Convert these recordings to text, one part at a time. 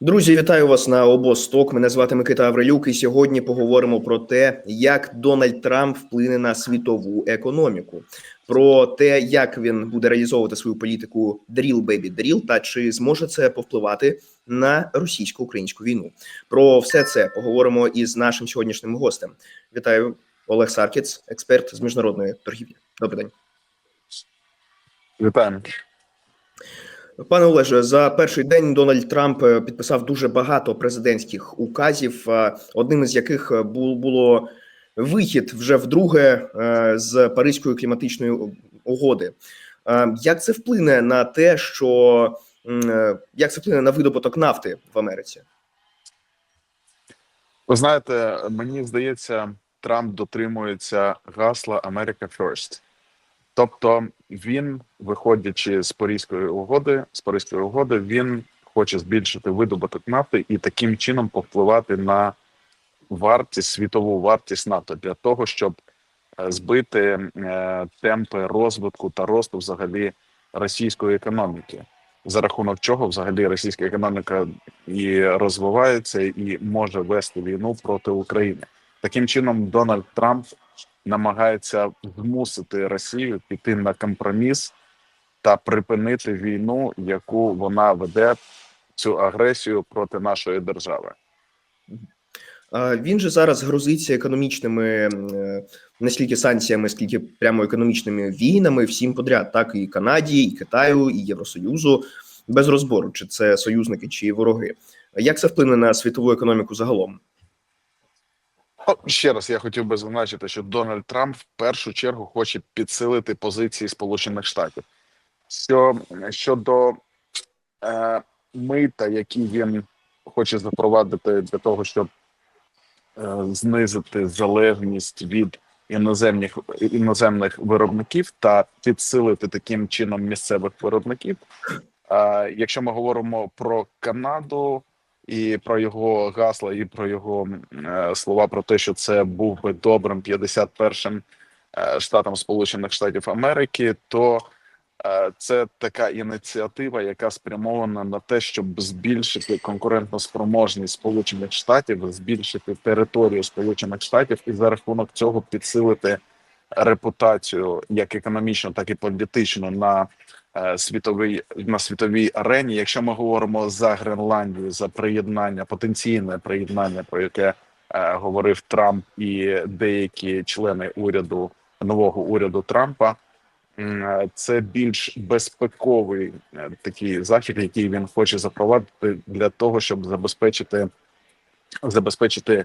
Друзі, вітаю вас на обосток. Мене звати Микита Аврилюк, і сьогодні поговоримо про те, як Дональд Трамп вплине на світову економіку, про те, як він буде реалізовувати свою політику «Drill, baby, drill» та чи зможе це повпливати на російсько-українську війну. Про все це поговоримо із нашим сьогоднішнім гостем. Вітаю, Олег Саркіц, експерт з міжнародної торгівлі. Добрий день. Вітаємо. Пане Олеже, за перший день Дональд Трамп е, підписав дуже багато президентських указів, е, одним із яких е, було вихід вже вдруге з Паризької кліматичної угоди. Як це вплине на те, що як це вплине на видобуток нафти в Америці? Ви знаєте, мені здається, Трамп дотримується гасла America First. Тобто, він, виходячи з Паризької угоди, з Паризької угоди, він хоче збільшити видобуток нафти і таким чином повпливати на вартість, світову вартість нафти для того, щоб е, збити е, темпи розвитку та росту взагалі російської економіки, за рахунок чого взагалі російська економіка і розвивається і може вести війну проти України. Таким чином, Дональд Трамп намагається змусити Росію піти на компроміс та припинити війну, яку вона веде цю агресію проти нашої держави. Він же зараз грозиться економічними е, не стільки санкціями, скільки прямо економічними війнами всім подряд, так і Канаді, і Китаю, і Євросоюзу без розбору, чи це союзники, чи вороги. Як це вплине на світову економіку загалом? Ще раз я хотів би зазначити, що Дональд Трамп в першу чергу хоче підсилити позиції Сполучених Штатів. Що щодо е, мита, які він хоче запровадити для того, щоб е, знизити залежність від іноземних іноземних виробників та підсилити таким чином місцевих виробників. Е, якщо ми говоримо про Канаду, і про його гасла, і про його е, слова про те, що це був би добрим 51-м е, штатом Сполучених Штатів Америки, то е, це така ініціатива, яка спрямована на те, щоб збільшити конкурентну спроможність Сполучених Штатів, збільшити територію Сполучених Штатів і за рахунок цього підсилити репутацію як економічну, так і політичну на е, світовій на світовій арені. Якщо ми говоримо за Гренландію, за приєднання, потенційне приєднання, про яке е, говорив Трамп і деякі члени уряду нового уряду Трампа. е, Це більш безпековий такий захід, який він хоче запровадити для того, щоб забезпечити забезпечити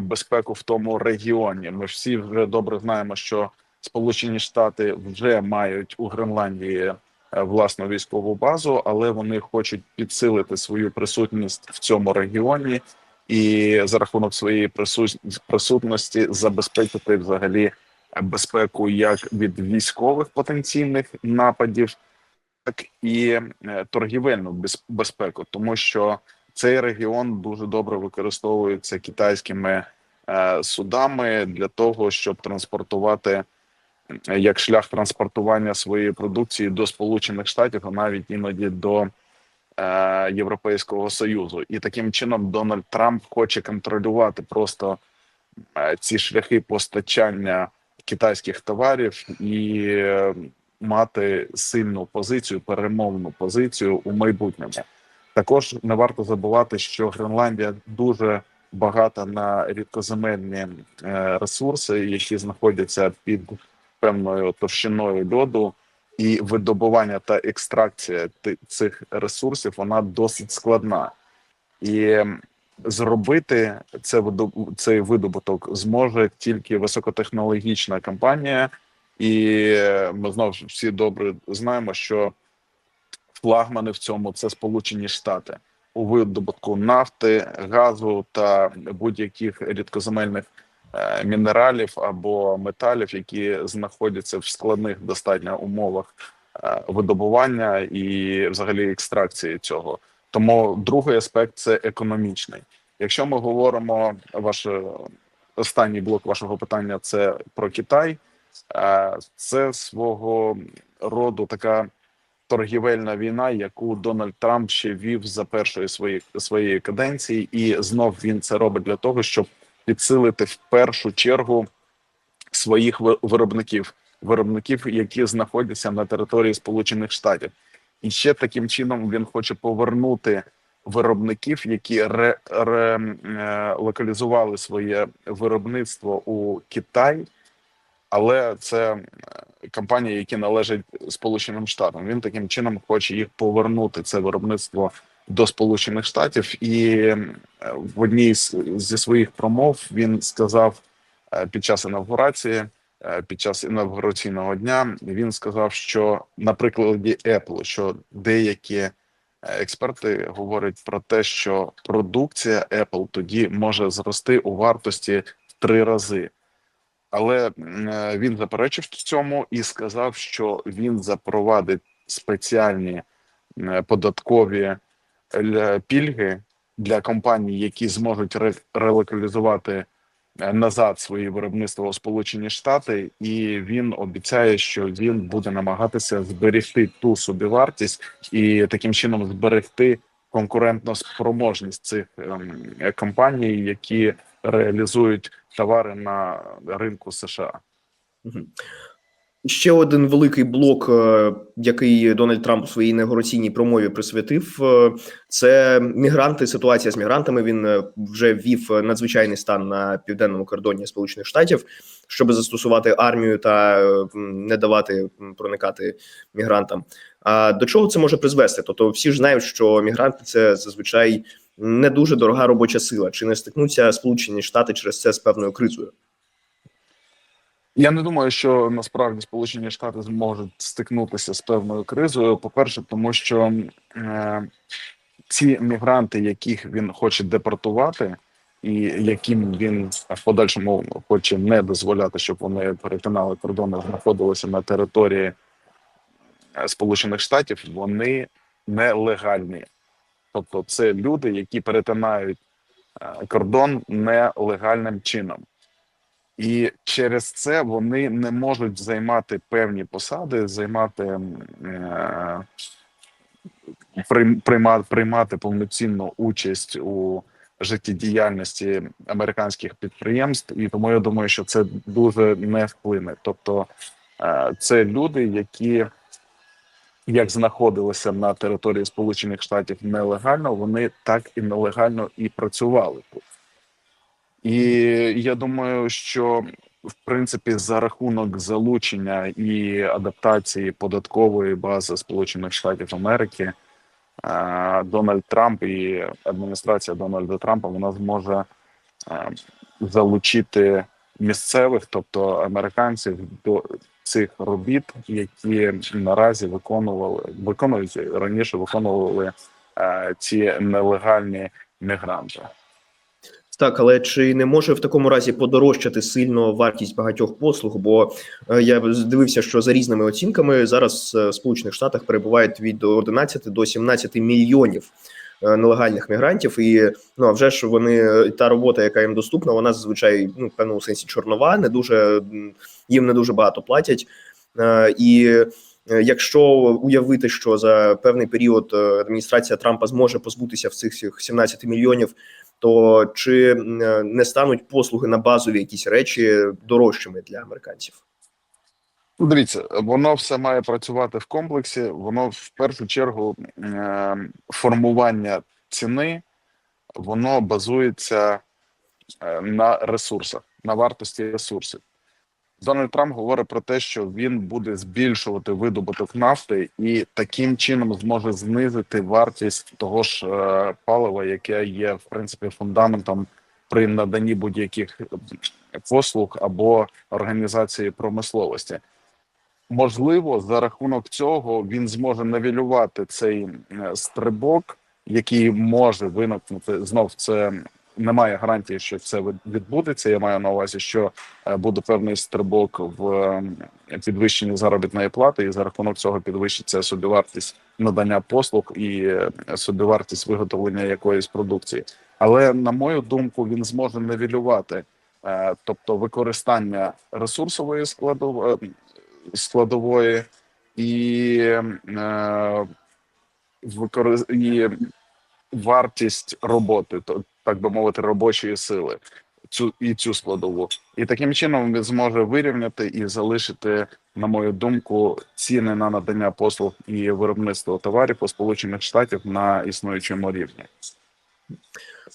безпеку в тому регіоні. Ми всі вже добре знаємо, що Сполучені Штати вже мають у Гренландії е, власну військову базу, але вони хочуть підсилити свою присутність в цьому регіоні і за рахунок своєї присут- присутності забезпечити взагалі безпеку як від військових потенційних нападів, так і е, торгівельну безпеку, тому що цей регіон дуже добре використовується китайськими е, судами для того, щоб транспортувати як шлях транспортування своєї продукції до Сполучених Штатів, а навіть іноді до е, Європейського Союзу. І таким чином Дональд Трамп хоче контролювати просто е, ці шляхи постачання китайських товарів і е, мати сильну позицію, перемовну позицію у майбутньому. Також не варто забувати, що Гренландія дуже багата на рідкоземельні е, ресурси, які знаходяться під певною товщиною льоду, і видобування та екстракція цих ресурсів вона досить складна. І зробити це цей видобуток зможе тільки високотехнологічна компанія, і ми знову ж всі добре знаємо, що флагмани в цьому це Сполучені Штати у видобутку нафти, газу та будь-яких рідкоземельних мінералів або металів, які знаходяться в складних достатньо умовах е, видобування і взагалі екстракції цього. Тому другий аспект це економічний. Якщо ми говоримо ваш е, останній блок вашого питання, це про Китай. Е, Це свого роду така торгівельна війна, яку Дональд Трамп ще вів за першої своєї своєї каденції, і знов він це робить для того, щоб підсилити в першу чергу своїх виробників, виробників, які знаходяться на території Сполучених Штатів, і ще таким чином він хоче повернути виробників, які ре, е, своє виробництво у Китай, але це е, компанії, які належать Сполученим Штатам. Він таким чином хоче їх повернути це виробництво до Сполучених Штатів, і в одній з, зі своїх промов він сказав е, під час інавгурації, е, під час інавгураційного дня, він сказав, що на прикладі Apple, що деякі е, експерти говорять про те, що продукція Apple тоді може зрости у вартості в три рази. Але він заперечив цьому і сказав, що він запровадить спеціальні податкові пільги для компаній, які зможуть ре- релокалізувати е, назад свої виробництва у Сполучені Штати, і він обіцяє, що він буде намагатися зберегти ту собівартість і таким чином зберегти конкурентну спроможність цих ем, компаній, які реалізують товари на ринку США. Ще один великий блок, е, який Дональд Трамп у своїй інаугураційній промові присвятив, е, це мігранти. Ситуація з мігрантами. Він е, вже ввів надзвичайний стан на південному кордоні Сполучених Штатів, щоб застосувати армію та не давати проникати мігрантам. А до чого це може призвести? Тобто, всі ж знають, що мігранти це зазвичай не дуже дорога робоча сила. Чи не стикнуться Сполучені Штати через це з певною кризою? Я не думаю, що насправді Сполучені Штати зможуть стикнутися з певною кризою. По-перше, тому що е, ці мігранти, яких він хоче депортувати, і яким він в подальшому хоче не дозволяти, щоб вони перетинали кордони, знаходилися на території е, Сполучених Штатів, вони нелегальні. Тобто, це люди, які перетинають е, кордон нелегальним чином. І через це вони не можуть займати певні посади, займати е, приймати повноцінну участь у життєдіяльності американських підприємств, і тому я думаю, що це дуже не вплине. Тобто, е, це люди, які як знаходилися на території Сполучених Штатів нелегально, вони так і нелегально і працювали тут. І я думаю, що в принципі за рахунок залучення і адаптації податкової бази Сполучених Штатів Америки е, Дональд Трамп і адміністрація Дональда Трампа вона зможе е, залучити місцевих, тобто американців, до цих робіт, які наразі виконували виконують раніше, виконували е, ці нелегальні мігранти. Так, але чи не може в такому разі подорожчати сильно вартість багатьох послуг? Бо е, я дивився, що за різними оцінками зараз е, в Сполучених Штатах перебувають від 11 до 17 мільйонів е, нелегальних мігрантів, і ну а вже ж вони та робота, яка їм доступна, вона зазвичай ну в певному сенсі чорнова, не дуже їм не дуже багато платять. І якщо уявити, що за певний період е, адміністрація Трампа зможе позбутися всіх цих 17 мільйонів то чи е, не стануть послуги на базові якісь речі дорожчими для американців? Ну, Дивіться, воно все має працювати в комплексі. Воно в першу чергу е, формування ціни, воно базується е, на ресурсах, на вартості ресурсів. Дональд Трамп говорить про те, що він буде збільшувати видобуток нафти і таким чином зможе знизити вартість того ж е, палива, яке є в принципі фундаментом при наданні будь-яких послуг або організації промисловості. Можливо, за рахунок цього він зможе навілювати цей е, стрибок, який може виникнути знов. Це немає гарантії, що це відбудеться. Я маю на увазі, що е, буде певний стрибок в е, підвищенні заробітної плати, і за рахунок цього підвищиться собівартість надання послуг і е, собівартість виготовлення якоїсь продукції. Але на мою думку, він зможе навілювати, е, тобто використання ресурсової складової і, е, і вартість роботи, так би мовити, робочої сили. Цю і цю складову, і таким чином він зможе вирівняти і залишити, на мою думку, ціни на надання послуг і виробництво товарів у Сполучених Штатів на існуючому рівні.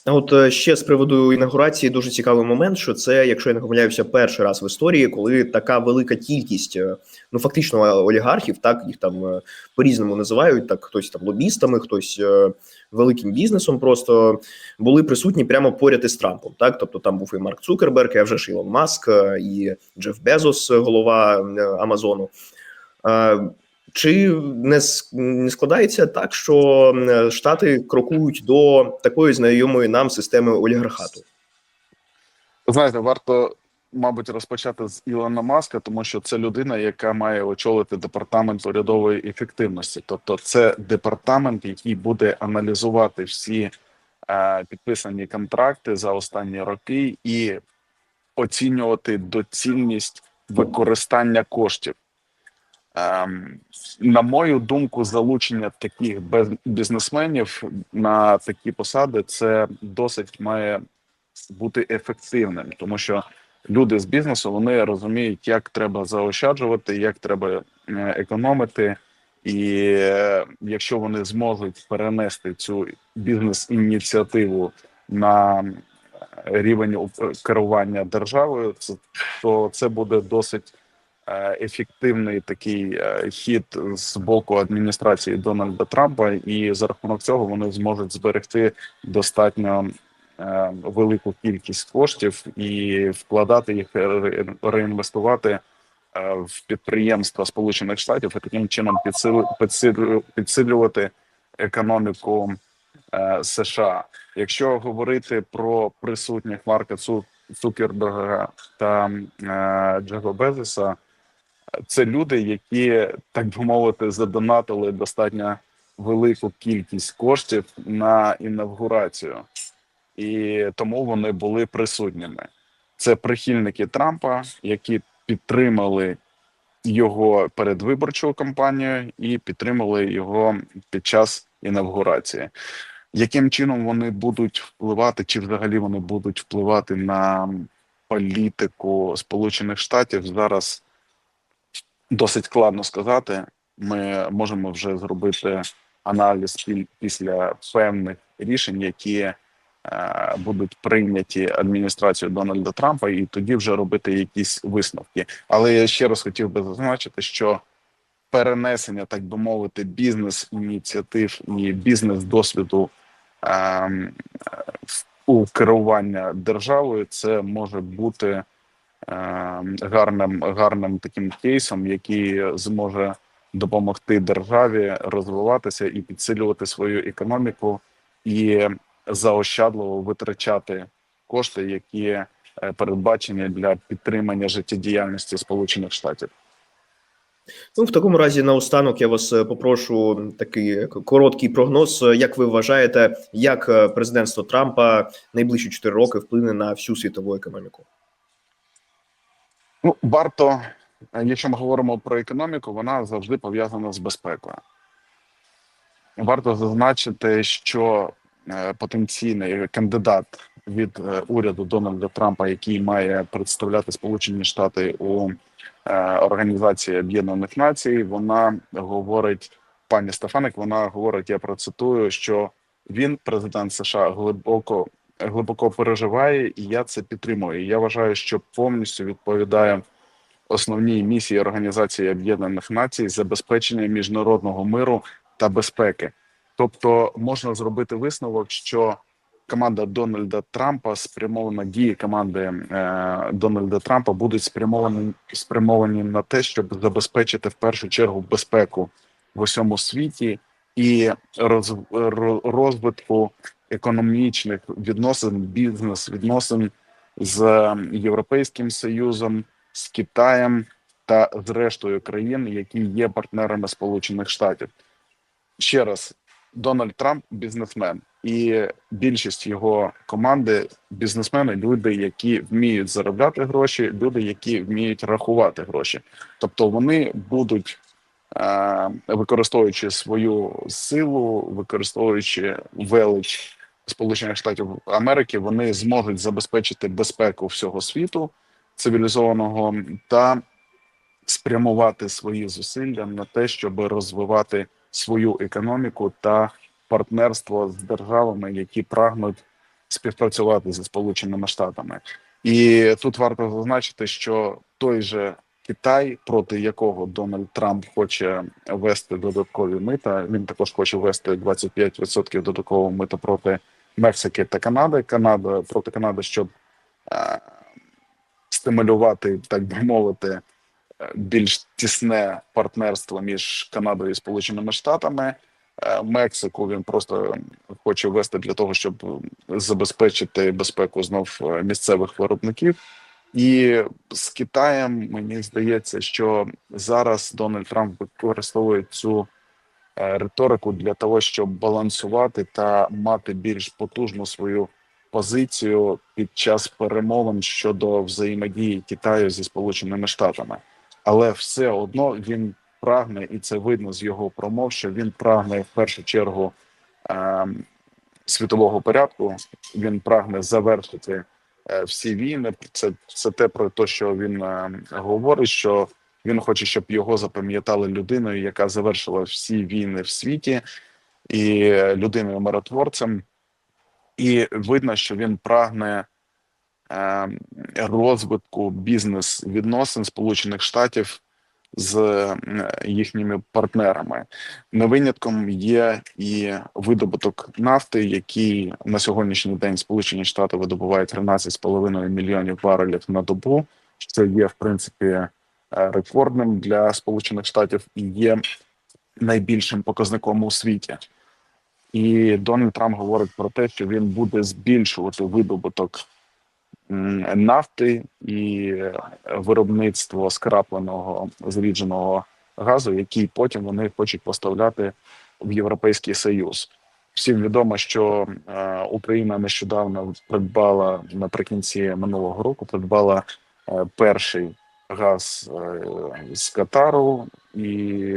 От е, ще з приводу інаугурації дуже цікавий момент, що це, якщо я не помиляюся, перший раз в історії, коли така велика кількість, е, ну фактично олігархів, так їх там е, по-різному називають, так хтось там лобістами, хтось е, великим бізнесом, просто були присутні прямо поряд із Трампом. Так, тобто там був і Марк Цукерберг, і вже ж Ілон Маск, е, і Джеф Безос, голова е, Амазону. Чи не, не складається так, що Штати крокують до такої знайомої нам системи олігархату? Знаєте, варто, мабуть, розпочати з Ілона Маска, тому що це людина, яка має очолити департамент урядової ефективності. Тобто, це департамент, який буде аналізувати всі е, підписані контракти за останні роки і оцінювати доцільність використання коштів. Ем, на мою думку, залучення таких бізнесменів на такі посади це досить має бути ефективним, тому що люди з бізнесу вони розуміють, як треба заощаджувати, як треба е, економити. І е, якщо вони зможуть перенести цю бізнес-ініціативу на рівень керування державою, то це буде досить ефективний такий е, хід з боку адміністрації Дональда Трампа, і за рахунок цього вони зможуть зберегти достатньо е, велику кількість коштів і вкладати їх, реінвестувати е, в підприємства Сполучених Штатів і таким чином підсилю- підсилю- підсилювати економіку е, США. Якщо говорити про присутніх Марка Цукерберга та е, Джефа Безоса, це люди, які, так би мовити, задонатили достатньо велику кількість коштів на інавгурацію, і тому вони були присутніми. Це прихильники Трампа, які підтримали його передвиборчу кампанію і підтримали його під час інавгурації. Яким чином вони будуть впливати, чи взагалі вони будуть впливати на політику Сполучених Штатів зараз досить складно сказати. Ми можемо вже зробити аналіз пі- після певних рішень, які е, будуть прийняті адміністрацією Дональда Трампа, і тоді вже робити якісь висновки. Але я ще раз хотів би зазначити, що перенесення, так би мовити, бізнес-ініціатив і бізнес-досвіду ем, у керування державою, це може бути гарним, гарним таким кейсом, який зможе допомогти державі розвиватися і підсилювати свою економіку і заощадливо витрачати кошти, які е, передбачені для підтримання життєдіяльності Сполучених Штатів. Ну, в такому разі, наостанок, я вас е, попрошу такий короткий прогноз. Е, Як ви вважаєте, як президентство Трампа найближчі 4 роки вплине на всю світову економіку? Ну, варто, якщо ми говоримо про економіку, вона завжди пов'язана з безпекою. Варто зазначити, що е, потенційний кандидат від е, уряду Дональда Трампа, який має представляти Сполучені Штати у е, Організації Об'єднаних Націй, вона говорить, пані Стефаник, вона говорить, я процитую, що він, президент США, глибоко глибоко переживає, і я це підтримую. Я вважаю, що повністю відповідає основній місії Організації Об'єднаних Націй забезпечення міжнародного миру та безпеки. Тобто можна зробити висновок, що команда Дональда Трампа спрямована дії команди е, Дональда Трампа будуть спрямовані спрямовані на те, щоб забезпечити в першу чергу безпеку в усьому світі і роз, розвитку економічних відносин, бізнес відносин з Європейським Союзом, з Китаєм та з рештою країн, які є партнерами Сполучених Штатів. Ще раз, Дональд Трамп бізнесмен, і більшість його команди бізнесмени, люди, які вміють заробляти гроші, люди, які вміють рахувати гроші. Тобто вони будуть е, використовуючи свою силу, використовуючи велич Сполучених Штатів Америки, вони зможуть забезпечити безпеку всього світу цивілізованого та спрямувати свої зусилля на те, щоб розвивати свою економіку та партнерство з державами, які прагнуть співпрацювати зі Сполученими Штатами. І тут варто зазначити, що той же Китай, проти якого Дональд Трамп хоче ввести додаткові мита, він також хоче ввести 25% додаткового мита проти Мексики та Канади. Канада проти Канади, щоб е, стимулювати, так би мовити, е, більш тісне партнерство між Канадою і Сполученими Штатами. Е, Мексику він просто хоче ввести для того, щоб забезпечити безпеку знов е, місцевих виробників. І з Китаєм мені здається, що зараз Дональд Трамп використовує цю риторику для того, щоб балансувати та мати більш потужну свою позицію під час перемовин щодо взаємодії Китаю зі Сполученими Штатами. Але все одно він прагне, і це видно з його промов, що він прагне в першу чергу е, світового порядку. Він прагне завершити е, всі війни. Це, це те про те, що він е, говорить, що він хоче, щоб його запам'ятали людиною, яка завершила всі війни в світі, і людиною миротворцем. І видно, що він прагне е, розвитку бізнес-відносин Сполучених Штатів з їхніми партнерами. Не винятком є і видобуток нафти, який на сьогоднішній день Сполучені Штати видобувають 13,5 мільйонів барелів на добу. Що є в принципі рекордним для Сполучених Штатів і є найбільшим показником у світі. І Дональд Трамп говорить про те, що він буде збільшувати видобуток нафти і е, виробництво скрапленого зрідженого газу, який потім вони хочуть поставляти в Європейський Союз. Всім відомо, що е, Україна нещодавно придбала наприкінці минулого року, придбала е, перший газ е, з Катару, і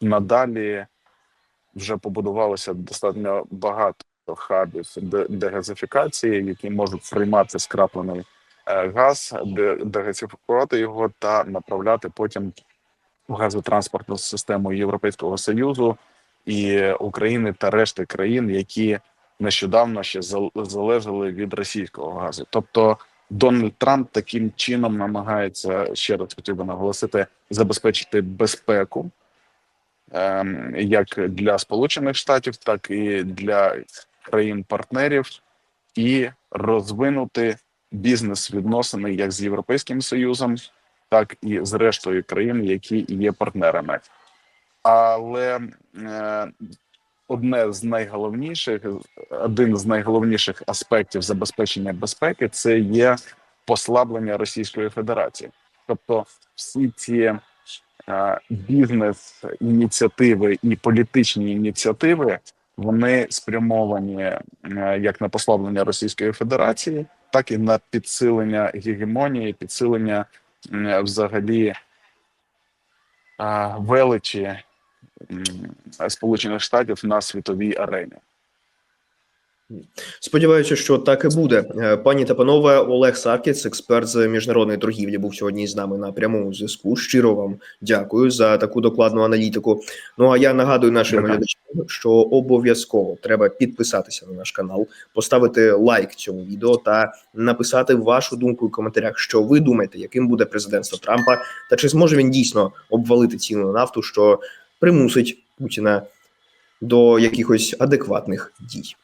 надалі вже побудувалося достатньо багато хабів дегазифікації, які можуть приймати скраплений е, газ, де- дегазифікувати його та направляти потім в газотранспортну систему Європейського союзу і України та решти країн, які нещодавно ще залежали від російського газу. Тобто Дональд Трамп таким чином намагається ще раз хотів би наголосити забезпечити безпеку ем, як для Сполучених Штатів, так і для країн-партнерів, і розвинути бізнес-відносини як з Європейським Союзом, так і з рештою країн, які є партнерами. Але е, одне з найголовніших, один з найголовніших аспектів забезпечення безпеки це є послаблення Російської Федерації, тобто всі ці е, бізнес-ініціативи і політичні ініціативи вони спрямовані е, як на послаблення Російської Федерації, так і на підсилення гегемонії, підсилення взагалі величі Сполучених Штатів на світовій арені. Сподіваюся, що так і буде. Е, Пані та панове, Олег Савкіц, експерт з міжнародної торгівлі, був сьогодні з нами на прямому зв'язку. Щиро вам дякую за таку докладну аналітику. Ну а я нагадую нашим глядачам, що обов'язково треба підписатися на наш канал, поставити лайк цьому відео та написати вашу думку в коментарях, що ви думаєте, яким буде президентство Трампа, та чи зможе він дійсно обвалити ціну на нафту, що примусить Путіна до якихось адекватних дій.